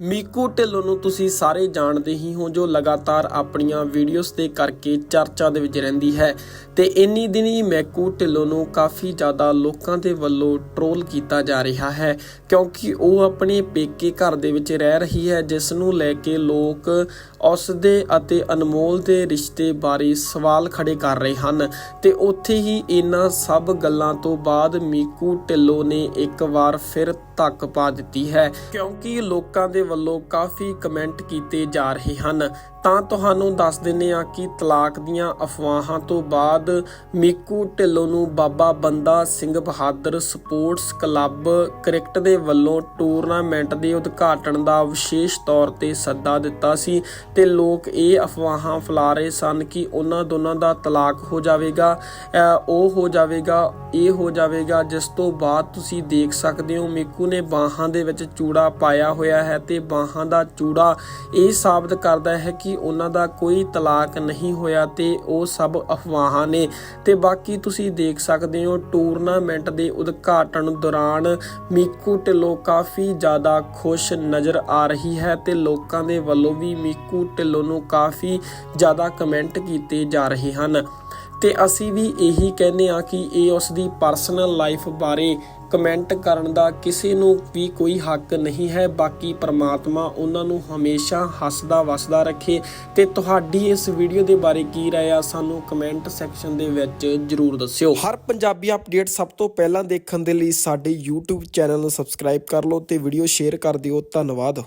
ਮੀਕੂ ਢਿੱਲੋਂ ਨੂੰ ਤੁਸੀਂ ਸਾਰੇ ਜਾਣਦੇ ਹੀ ਹੋ ਜੋ ਲਗਾਤਾਰ ਆਪਣੀਆਂ ਵੀਡੀਓਜ਼ ਦੇ ਕਰਕੇ ਚਰਚਾ ਦੇ ਵਿੱਚ ਰਹਿੰਦੀ ਹੈ ਤੇ ਇੰਨੀ ਦਿਨੀ ਮੈਕੂ ਢਿੱਲੋਂ ਨੂੰ ਕਾਫੀ ਜ਼ਿਆਦਾ ਲੋਕਾਂ ਦੇ ਵੱਲੋਂ ਟ੍ਰੋਲ ਕੀਤਾ ਜਾ ਰਿਹਾ ਹੈ ਕਿਉਂਕਿ ਉਹ ਆਪਣੇ ਪੇਕੇ ਘਰ ਦੇ ਵਿੱਚ ਰਹਿ ਰਹੀ ਹੈ, ਜਿਸ ਨੂੰ ਲੈ ਕੇ ਲੋਕ ਉਸ ਦੇ ਅਤੇ ਅਨਮੋਲ ਦੇ ਰਿਸ਼ਤੇ ਬਾਰੇ ਸਵਾਲ ਖੜੇ ਕਰ ਰਹੇ ਹਨ ਤੇ ਉੱਥੇ ਹੀ ਇਹਨਾਂ ਸਭ ਗੱਲਾਂ ਤੋਂ ਬਾਅਦ ਮੀਕੂ ਢਿੱਲੋਂ ਨੇ ਇੱਕ ਵਾਰ ਫਿਰ ਧੱਕ ਪਾ ਦਿੱਤੀ ਹੈ ਕਿਉਂਕਿ ਲੋਕਾਂ ਦੇ ਵੱਲੋਂ ਕਾਫੀ ਕਮੈਂਟ ਕੀਤੇ ਜਾ ਰਹੇ ਹਨ। ਤਾਂ ਤੁਹਾਨੂੰ ਦੱਸ ਦਿੰਨੇ ਆ ਕਿ ਤਲਾਕ ਦੀਆਂ ਅਫਵਾਹਾਂ ਤੋਂ ਬਾਅਦ ਮੀਕੂ ਢਿੱਲੋਂ ਨੂੰ Baba Banda Singh Bahadur sports club cricket ਦੇ ਵੱਲੋਂ ਟੂਰਨਾਮੈਂਟ ਦੇ ਉਦਘਾਟਨ ਦਾ ਵਿਸ਼ੇਸ਼ ਤੌਰ ਤੇ ਸੱਦਾ ਦਿੱਤਾ ਸੀ ਤੇ ਲੋਕ ਇਹ ਅਫਵਾਹਾਂ ਫੈਲਾ ਰਹੇ ਸਨ ਕਿ ਉਹਨਾਂ ਦੋਨਾਂ ਦਾ ਤਲਾਕ ਹੋ ਜਾਵੇਗਾ ਉਹ ਹੋ ਜਾਵੇਗਾ, ਇਹ ਹੋ ਜਾਵੇਗਾ, ਜਿਸ ਤੋਂ ਬਾਅਦ ਤੁਸੀਂ ਦੇਖ ਸਕਦੇ ਹੋ ਮੀਕੂ ਨੇ ਬਾਹਾਂ ਦੇ ਵਿੱਚ ਚੂੜਾ ਪਾਇਆ ਹੋਇਆ ਹੈ ਤੇ ਬਾਹਾਂ ਦਾ ਚੂੜਾ ਇਹ ਸਾਬਤ ਕਰਦਾ ਹੈ ਕਿ ਉਹਨਾਂ ਦਾ ਕੋਈ ਤਲਾਕ ਨਹੀਂ ਹੋਇਆ ਤੇ ਉਹ ਸਭ ਅਫਵਾਹਾਂ ਨੇ। ਤੇ ਬਾਕੀ ਤੁਸੀਂ ਦੇਖ ਸਕਦੇ ਹੋ ਟੂਰਨਾਮੈਂਟ ਦੇ ਉਦਘਾਟਨ ਦੌਰਾਨ ਮੀਕੂ ਢਿੱਲੋਂ ਕਾਫੀ ਜ਼ਿਆਦਾ ਖੁਸ਼ ਨਜ਼ਰ ਆ ਰਹੀ ਹੈ ਤੇ ਲੋਕਾਂ ਦੇ ਵੱਲੋਂ ਵੀ ਮੀਕੂ ਢਿੱਲੋਂ ਨੂੰ ਕਾਫੀ ਜ਼ਿਆਦਾ ਕਮੈਂਟ ਕੀਤੇ ਜਾ ਰਹੇ ਹਨ। ਤੇ ਅਸੀਂ ਵੀ ਇਹੀ ਕਹਿੰਦੇ ਆ ਕਿ ਇਹ ਉਸ ਦੀ ਪਰਸਨਲ ਲਾਈਫ ਬਾਰੇ ਕਮੈਂਟ ਕਰਨ ਦਾ ਕਿਸੇ ਨੂੰ ਵੀ ਕੋਈ ਹੱਕ ਨਹੀਂ ਹੈ। ਬਾਕੀ ਪ੍ਰਮਾਤਮਾ ਉਹਨਾਂ ਨੂੰ ਹਮੇਸ਼ਾ ਹੱਸਦਾ ਵਸਦਾ ਰੱਖੇ ਤੇ ਤੁਹਾਡੀ ਇਸ ਵੀਡੀਓ ਦੇ ਬਾਰੇ ਕੀ ਰਾਏ ਆ, ਸਾਨੂੰ ਕਮੈਂਟ ਸੈਕਸ਼ਨ ਦੇ ਵਿੱਚ ਜਰੂਰ ਦੱਸਿਓ। ਹਰ ਪੰਜਾਬੀ ਅਪਡੇਟ ਸਭ ਤੋਂ ਪਹਿਲਾਂ ਦੇਖਣ ਦੇ ਲਈ ਸਾਡੇ YouTube ਚੈਨਲ ਨੂੰ ਸਬਸਕ੍ਰਾਈਬ ਕਰ ਲਓ ਤੇ ਵੀਡੀਓ ਸ਼ੇਅਰ ਕਰ ਦਿਓ। ਧੰਨਵਾਦ।